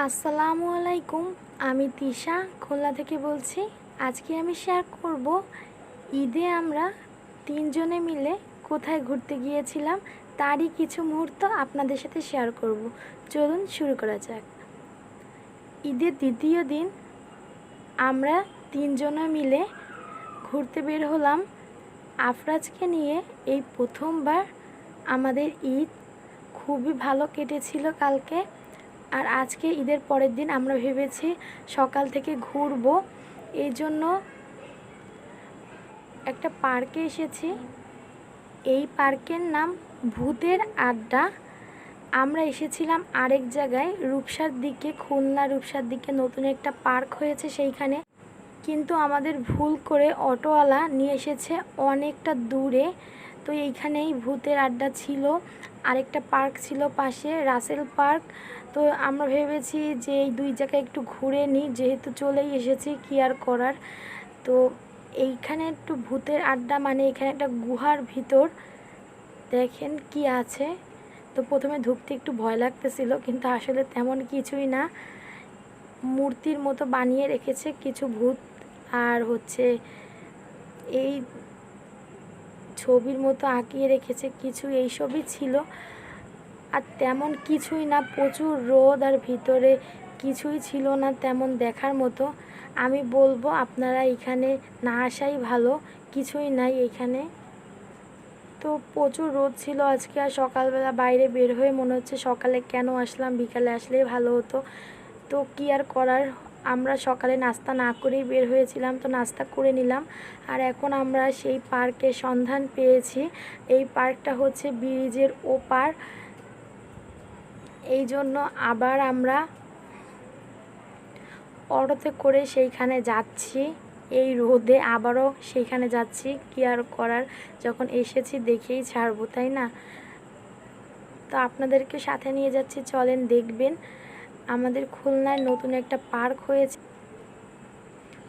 আসসালামু আলাইকুম, আমি তিশা, খুলনা থেকে বলছি। আজকে আমি শেয়ার করব, ঈদে আমরা তিনজনে মিলে কোথায় ঘুরতে গিয়েছিলাম, তারই কিছু মুহূর্ত আপনাদের সাথে শেয়ার করব। চলুন শুরু করা যাক। ঈদের দ্বিতীয় দিন আমরা তিনজনে মিলে ঘুরতে বের হলাম। আফরাজকে নিয়ে এই প্রথমবার আমাদের ঈদ খুবই ভালো কেটেছিল কালকে। আর আজকে ঈদের পরের দিন আমরা ভেবেছি সকাল থেকে ঘুরবো। এই জন্য একটা পার্কে এসেছি। এই পার্কের নাম ভূতের আড্ডা। আমরা এসেছিলাম আরেক জায়গায়, রূপসার দিকে, খুলনা রূপসার দিকে। নতুন একটা পার্ক হয়েছে সেইখানে। কিন্তু আমাদের ভুল করে অটোওয়ালা নিয়ে এসেছে অনেকটা দূরে। তো এইখানেই ভূতের আড্ডা ছিল। আরেকটা পার্ক ছিল পাশে, রাসেল পার্ক। তো আমরা ভেবেছি যে এই দুই জায়গায় একটু ঘুরে নিই, যেহেতু চলেই এসেছি কি আর করার। তো এইখানে একটু ভূতের আড্ডা মানে এখানে একটা গুহার ভিতর। দেখেন কি আছে। তো প্রথমে ঢুকতে একটু ভয় লাগতেছিল, কিন্তু আসলে তেমন কিছুই না। মূর্তির মতো বানিয়ে রেখেছে কিছু ভূত। আর হচ্ছে এই ছবির মতো আঁকিয়ে রেখেছে, কিছু এইসবই ছিল। আর তেমন কিছুই না, প্রচুর রোদ আর ভিতরে কিছুই ছিল না তেমন দেখার মতো। আমি বলব আপনারা এখানে না আসাই ভালো, কিছুই নাই এখানে। তো প্রচুর রোদ ছিল আজকে আর সকালবেলা বাইরে বের হয়ে মনে হচ্ছে সকালে কেন আসলাম, বিকালে আসলেই ভালো হতো। তো কি আর করার আমরা সকালে নাস্তা না করেই বের হয়েছিলাম, তো নাস্তা করে নিলাম। আর এখন আমরা সেই পার্কের সন্ধান পেয়েছি। এই পার্কটা হচ্ছে ব্রিজের ওপার। এই জন্য আবার আমরা অটোতে করে সেইখানে যাচ্ছি। এই রোদে আবারও সেইখানে যাচ্ছি। কি আর করার? যখন এসেছি দেখেই ছাড়বো, তাই না? তো আপনাদেরকে সাথে নিয়ে যাচ্ছি। চলেন দেখবেন। আমাদের খুলনায় নতুন একটা পার্ক হয়েছে।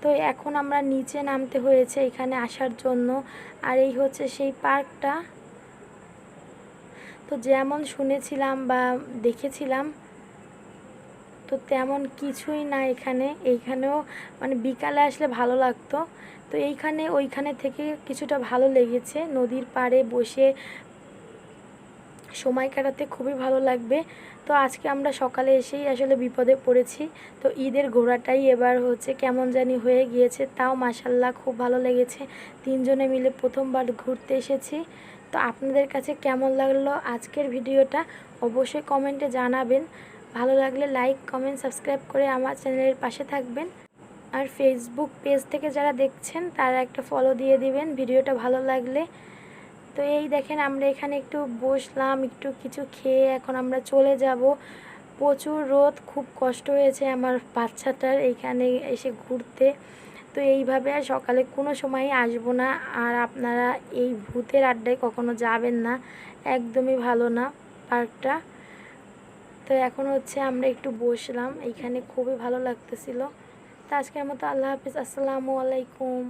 তো এখন আমরা নিচে নামতে হয়েছে এখানে আসার জন্য। আর এই হচ্ছে সেই পার্কটা। তো যেমন শুনেছিলাম বা দেখেছিলাম, তো তেমন কিছুই না এখানে। এইখানেও মানে বিকালে আসলে ভালো লাগতো। তো এইখানে ওইখানে থেকে কিছুটা ভালো লেগেছে। নদীর পাড়ে বসে সময় কাটাতে খুবই ভালো লাগবে। তো আজকে আমরা সকালে এসেই আসলে বিপদে পড়েছি। তো ঈদের ঘোরাটাই এবার হচ্ছে কেমন জানি হয়ে গিয়েছে, তাও মাসাল্লাহ খুব ভালো লেগেছে। তিনজনে মিলে প্রথমবার ঘুরতে এসেছি। তো আপনাদের কাছে কেমন লাগল আজকের ভিডিওটা অবশ্যই কমেন্টে জানাবেন। ভালো লাগলে লাইক, কমেন্ট, সাবস্ক্রাইব করে আমার চ্যানেলের পাশে থাকবেন। আর ফেসবুক পেজ থেকে যারা দেখছেন, তারা একটা ফলো দিয়ে দিবেন। ভিডিওটা ভালো লাগলে তো এই দেখেন আমরা এখানে একটু বসলাম, একটু কিছু খেয়ে এখন আমরা চলে যাব। প্রচুর রোদ, খুব কষ্ট হয়েছে আমার বাচ্চাটার এইখানে এসে ঘুরতে। তো এইভাবে আর সকালে কোনো সময় আসব না, আর আপনারা এই ভূতের আড্ডায় কখনো যাবেন না, একদমই ভালো না পার্কটা। তো এখন হচ্ছে আমরা একটু বসলাম এইখানে খুবই ভালো লাগতেছিল। তো আজকের মতো আল্লাহ হাফিজ, আসসালামু আলাইকুম।